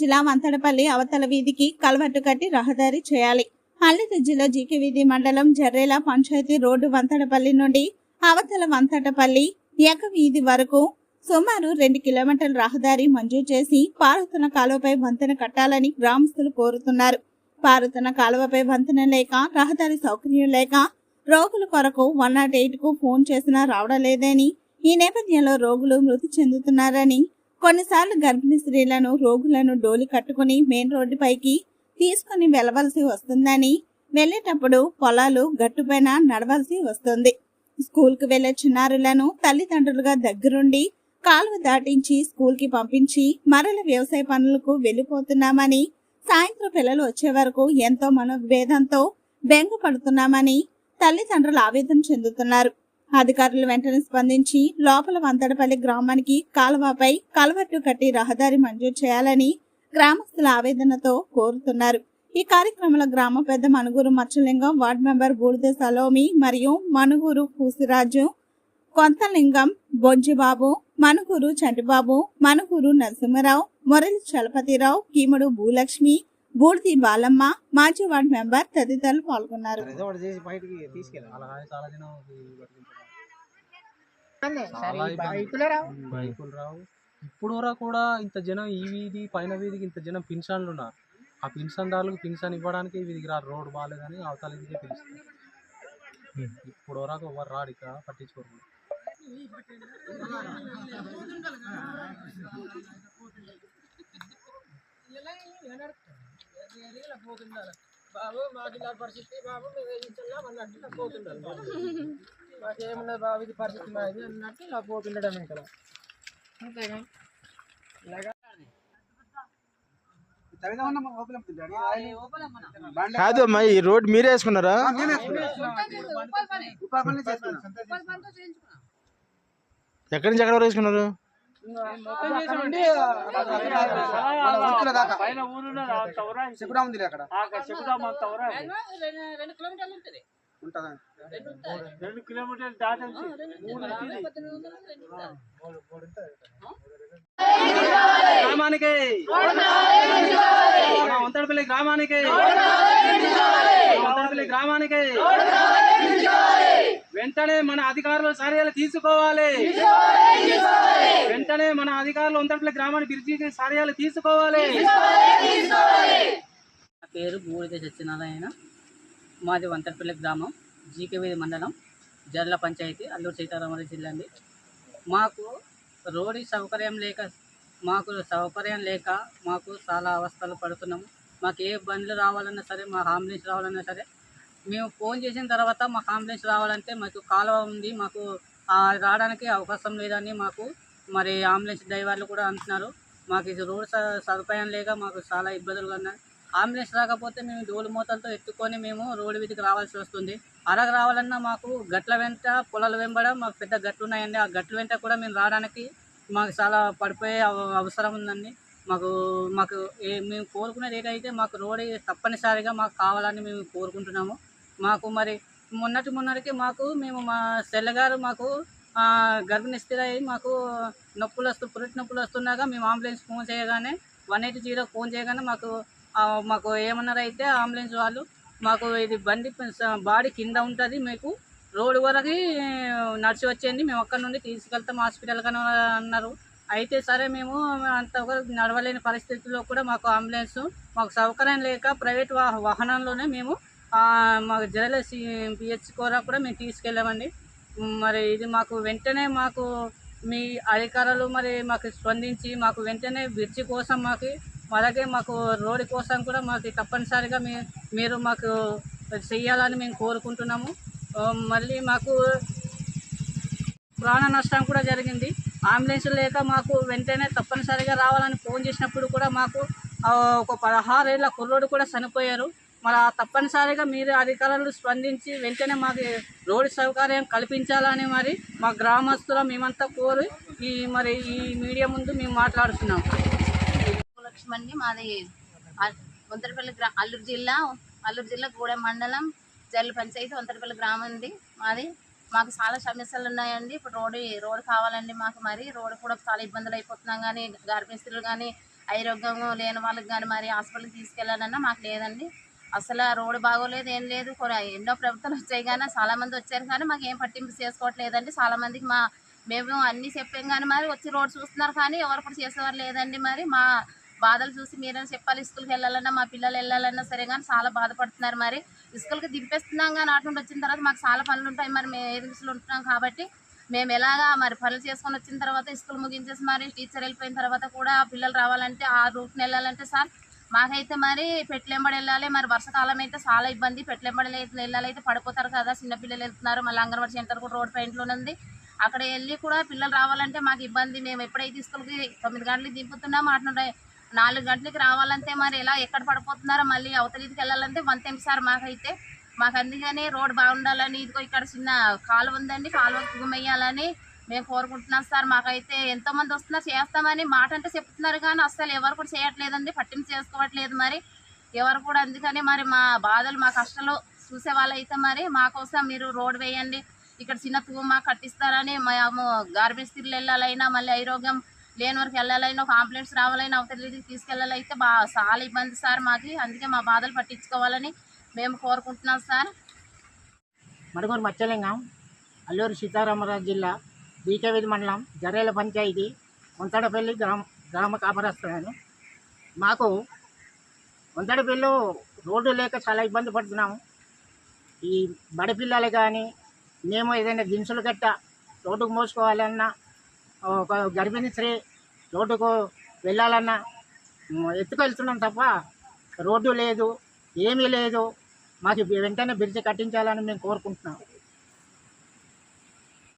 జిల్లా వంతడపల్లి అవతల వీధికి కలవట్టు కట్టి రహదారి చేయాలి. అల్లూరు జిల్లా జీకే వీధి మండలం జర్రేల పంచాయతీ రోడ్డు వంతడపల్లి నుండి అవతల వంతటపల్లి ఎక వీధి వరకు సుమారు రెండు కిలోమీటర్ల రహదారి మంజూరు చేసి పారుతున్న కాలువపై వంతెన కట్టాలని గ్రామస్తులు కోరుతున్నారు. పారుతున్న కాలువపై వంతెన లేక రహదారి సౌకర్యం లేక రోగుల కొరకు వన్ నాట్ ఎయిట్కు ఫోన్ చేసినా రావడం లేదని ఈ నేపథ్యంలో రోగులు మృతి చెందుతున్నారని కొన్నిసార్లు గర్భిణీ స్త్రీలను రోగులను డోలి కట్టుకుని మెయిన్ రోడ్డుపైకి తీసుకుని వెళ్ళవలసి వస్తుందని వెళ్ళేటప్పుడు పొలాలు గట్టుపైన నడవలసి వస్తుంది. స్కూల్కి వెళ్ళే చిన్నారులను తల్లిదండ్రులుగా దగ్గరుండి కాలువ దాటించి స్కూల్కి పంపించి మరల వ్యవసాయ పనులకు వెళ్ళిపోతున్నామని సాయంత్రం పిల్లలు వచ్చే వరకు ఎంతో మనోభేదంతో బెంగ పడుతున్నామని తల్లిదండ్రులు ఆవేదన చెందుతున్నారు. అధికారులు వెంటనే స్పందించి లోపల వంతడపల్లి గ్రామానికి కాలువపై కలవట్టు కట్టి రహదారి మంజూరు చేయాలని గ్రామస్తుల ఆవేదనతో కోరుతున్నారు. ఈ కార్యక్రమంలో గ్రామ పెద్ద మనుగూరు మచ్చలింగం వార్డు మెంబర్ బూడిద సలోమి మరియు మనుగూరు పూసిరాజు కొంతలింగం బొంజిబాబు మనుగూరు చంటిబాబు మనుగూరు నరసింహరావు మురళి చలపతిరావు కీముడు భూలక్ష్మి బూడిది బాలమ్మ మాజీ వార్డు మెంబర్ తదితరులు పాల్గొన్నారు. ఇబ్బంది. బైకులే రావు. బైకులు రావు. ఇప్పుడు వరకు కూడా ఇంత జనం ఈ వీధి పైన వీధికి ఇంత జనం పింఛన్లు ఉన్నారు. ఆ పింఛన్దారులకు పింఛన్ ఇవ్వడానికి వీధికి రా రోడ్ బాగాలేదని అవతల వీధికే పిలుస్తారు. ఇప్పుడు వరకు ఎవరు రాడు ఇక్కడ పట్టించుకోరు. బాబు మాకు ఇలా పరిస్థితి బాబు మేము ఏం చేస్తున్నాం అన్నట్టు ఇలా పోతుండాలి మాకేమున్నది బాబు ఇది పరిస్థితి మాది అన్నట్టు ఇలా పోతుండడం ఇక్కడ. అంతేగా ఇలాగా. కాదు అమ్మా ఈ రోడ్ మీరే వేసుకున్నారా? ఎక్కడి నుంచి ఎక్కడ వరకు వేసుకున్నారు? ఉంది అక్కడ ఉంటుంది. రెండు కిలోమీటర్లు గ్రామానికి. వంతడపల్లి గ్రామానికి. వంతడపల్లి గ్రామానికి. వెంటనే మన అధికారులు చర్యలు తీసుకోవాలి. వెంటనే మన అధికారులు వంతడపల్లి గ్రామాన్ని బిర్జీకి చర్యలు తీసుకోవాలి. నా పేరు బూడిద సత్యనారాయణ. మాది వంతరపల్లి గ్రామం జీకేవీధి మండలం జర్ల పంచాయతీ అల్లూరు సీతారామరాజు జిల్లా అండి. మాకు రోడ్డు సౌకర్యం లేక మాకు సౌకర్యం లేక మాకు చాలా అవస్థలు పడుతున్నాము. మాకు ఏ బండ్లు రావాలన్నా సరే మా అంబులెన్స్ రావాలన్నా సరే మేము ఫోన్ చేసిన తర్వాత మాకు అంబులెన్స్ రావాలంటే మాకు కాలువ ఉంది. మాకు రావడానికి అవకాశం లేదని మాకు మరి అంబులెన్స్ డ్రైవర్లు కూడా అంటున్నారు. మాకు ఇది రోడ్ స- సదుపాయం లేక మాకు చాలా ఇబ్బందులుగా ఉన్నాయి. అంబులెన్స్ రాకపోతే మేము డోలు మూతలతో ఎత్తుకొని మేము రోడ్డు మీదకి రావాల్సి వస్తుంది. అరగ రావాలన్నా మాకు గట్ల వెంట పొలాలు వెంబడ మాకు పెద్ద గట్లు ఉన్నాయండి. ఆ గట్ల వెంట కూడా మేము రావడానికి మాకు చాలా పడిపోయే అవ- అవసరం ఉందండి. మాకు మాకు మేము కోరుకునేది ఏదైతే మాకు రోడ్ తప్పనిసరిగా మాకు కావాలని మేము కోరుకుంటున్నాము. మాకు మరి మొన్నటి మొన్నటికి మాకు మేము మా సెల్లగారు మాకు గర్భిణీ స్త్రీ మాకు నొప్పులు వస్తూ పురిటి నొప్పులు వస్తున్నాగా మేము అంబులెన్స్ ఫోన్ చేయగానే వన్ ఎయిట్ జీరో ఫోన్ చేయగానే మాకు మాకు ఏమన్నారు అయితే అంబులెన్స్ వాళ్ళు మాకు ఇది బండి బాడీ కింద ఉంటుంది మీకు రోడ్డు వరకు నడిచి వచ్చేయండి మేము అక్కడ నుండి తీసుకెళ్తాం హాస్పిటల్ కానీ అన్నారు. అయితే సరే మేము అంత నడవలేని పరిస్థితుల్లో కూడా మాకు అంబులెన్స్ మాకు సౌకర్యం లేక ప్రైవేట్ వాహనంలోనే మేము మాకు జరల పిహెచ్ కూడా మేము తీసుకెళ్ళామండి. మరి ఇది మాకు వెంటనే మాకు మీ అధికారులు మరి మాకు స్పందించి మాకు వెంటనే బ్రిడ్జి కోసం మాకు అలాగే మాకు రోడ్డు కోసం కూడా మాకు తప్పనిసరిగా మీ మీరు మాకు చెయ్యాలని మేము కోరుకుంటున్నాము. మళ్ళీ మాకు ప్రాణ నష్టం కూడా జరిగింది. అంబులెన్స్ లేక మాకు వెంటనే తప్పనిసరిగా రావాలని ఫోన్ చేసినప్పుడు కూడా మాకు ఒక ఒక పదహారేళ్ళ కుర్రోడు కూడా చనిపోయారు. మరి ఆ తప్పనిసరిగా మీరు అధికారులు స్పందించి వెంటనే మాకు రోడ్డు సౌకర్యం కల్పించాలని మరి మా గ్రామస్తుల మేమంతా కోరి ఈ మరి ఈ మీడియా ముందు మేము మాట్లాడుతున్నాం. లక్ష్మణ్ని మాది అ- వంతరపల్లి గ్రా అల్లూరు జిల్లా అల్లూరు జిల్లా గూడెం మండలం జల్లు పంచాయతీ వంతరపల్లి గ్రామం ఉంది మాది. మాకు చాలా సమస్యలు ఉన్నాయండి. ఇప్పుడు రోడ్డు రోడ్డు కావాలండి మాకు మరి. రోడ్డు కూడా చాలా ఇబ్బందులు అయిపోతున్నాం కానీ గర్భిణీ కానీ ఆరోగ్యం లేని వాళ్ళకి కానీ మరి హాస్పిటల్కి తీసుకెళ్ళాలన్నా మాకు లేదండి. అసలు ఆ రోడ్డు బాగోలేదు ఏం లేదు. ఎన్నో ప్రభుత్వాలు వచ్చాయి కానీ చాలామంది వచ్చారు కానీ మాకు ఏం పట్టింపు చేసుకోవట్లేదండి. చాలామందికి మా మేము అన్నీ చెప్పాం కానీ మరి వచ్చి రోడ్ చూస్తున్నారు కానీ ఎవరు కూడా చేసేవారు లేదండి మరి. మా బాధలు చూసి మీరైనా చెప్పాలి స్కూల్కి వెళ్ళాలన్నా మా పిల్లలు వెళ్ళాలన్నా సరే కానీ చాలా బాధపడుతున్నారు మరి. స్కూల్కి దింపేస్తున్నాం కానీ అటు నుండి వచ్చిన తర్వాత మాకు చాలా పనులు ఉంటాయి మరి. మేము ఏజెన్సీలో ఉంటున్నాం కాబట్టి మేము ఎలాగా మరి పనులు చేసుకొని వచ్చిన తర్వాత స్కూల్ ముగించేసి మరి టీచర్ వెళ్ళిపోయిన తర్వాత కూడా పిల్లలు రావాలంటే ఆ రూట్ని వెళ్ళాలంటే సార్ మాకైతే మరి పెట్లెంబడి వెళ్ళాలి మరి వర్షకాలం అయితే చాలా ఇబ్బంది. పెట్లెంబడి వెళ్ళాలి అయితే పడిపోతారు కదా చిన్నపిల్లలు వెళ్తున్నారు. మళ్ళీ అంగన్వాడీ సెంటర్ కూడా రోడ్ పాయింట్లోనే ఉంది. అక్కడ వెళ్ళి కూడా పిల్లలు రావాలంటే మాకు ఇబ్బంది. మేము ఎప్పుడైతే స్కూల్కి తొమ్మిది గంటలకు దింపుతున్నామో అటు నాలుగు గంటలకి రావాలంటే మరి ఎలా ఎక్కడ పడిపోతున్నారో మళ్ళీ అవతలికి వెళ్ళాలంటే వన్ టైం సార్ మాకైతే. మాకు అందుకని రోడ్ బాగుండాలని ఇదిగో ఇక్కడ చిన్న కాలువ ఉందండి కాలువ గుమ్మేయాలని మేము కోరుకుంటున్నాం సార్. మాకైతే ఎంతోమంది వస్తున్నారు చేస్తామని మాట అంటే చెప్తున్నారు కానీ అస్సలు ఎవరు కూడా చేయట్లేదండి. పట్టింపు చేసుకోవట్లేదు మరి. ఎవరు కూడా అందుకని మరి మా బాధలు మా కష్టాలు చూసే వాళ్ళైతే మరి మా కోసం మీరు రోడ్ వేయండి. ఇక్కడ చిన్న తూము మాకు కట్టిస్తారని మేము గార్బేజ్ తిరిగి వెళ్ళాలైనా మళ్ళీ ఐరోగ్యం లేని వరకు వెళ్ళాలైనా ఒక అంబులెన్స్ రావాలైనా అవతలికి తీసుకెళ్ళాలైతే బా చాలా ఇబ్బంది సార్ మాకు. అందుకే మా బాధలు పట్టించుకోవాలని మేము కోరుకుంటున్నాం సార్. మడుగూరు మచ్చలింగం అల్లూరు సీతారామరాజు జిల్లా బీకేవిధి మండలం జరేల పంచాయతీ వంతడపల్లి గ్రామ గ్రామ కాపరస్తున్నాను మాకు వంతడపల్లి రోడ్డు లేక చాలా ఇబ్బంది పడుతున్నాము. ఈ బడపిల్లలు కానీ మేము ఏదైనా దినుసులు గట్ట రోడ్డుకు మోసుకోవాలన్నా ఒక గర్భిణీ స్త్రీ రోడ్డుకు వెళ్ళాలన్నా ఎత్తుకెళ్తున్నాం తప్ప రోడ్డు లేదు ఏమీ లేదు. మాకు వెంటనే బ్రిడ్జ్ కట్టించాలని మేము కోరుకుంటున్నాం.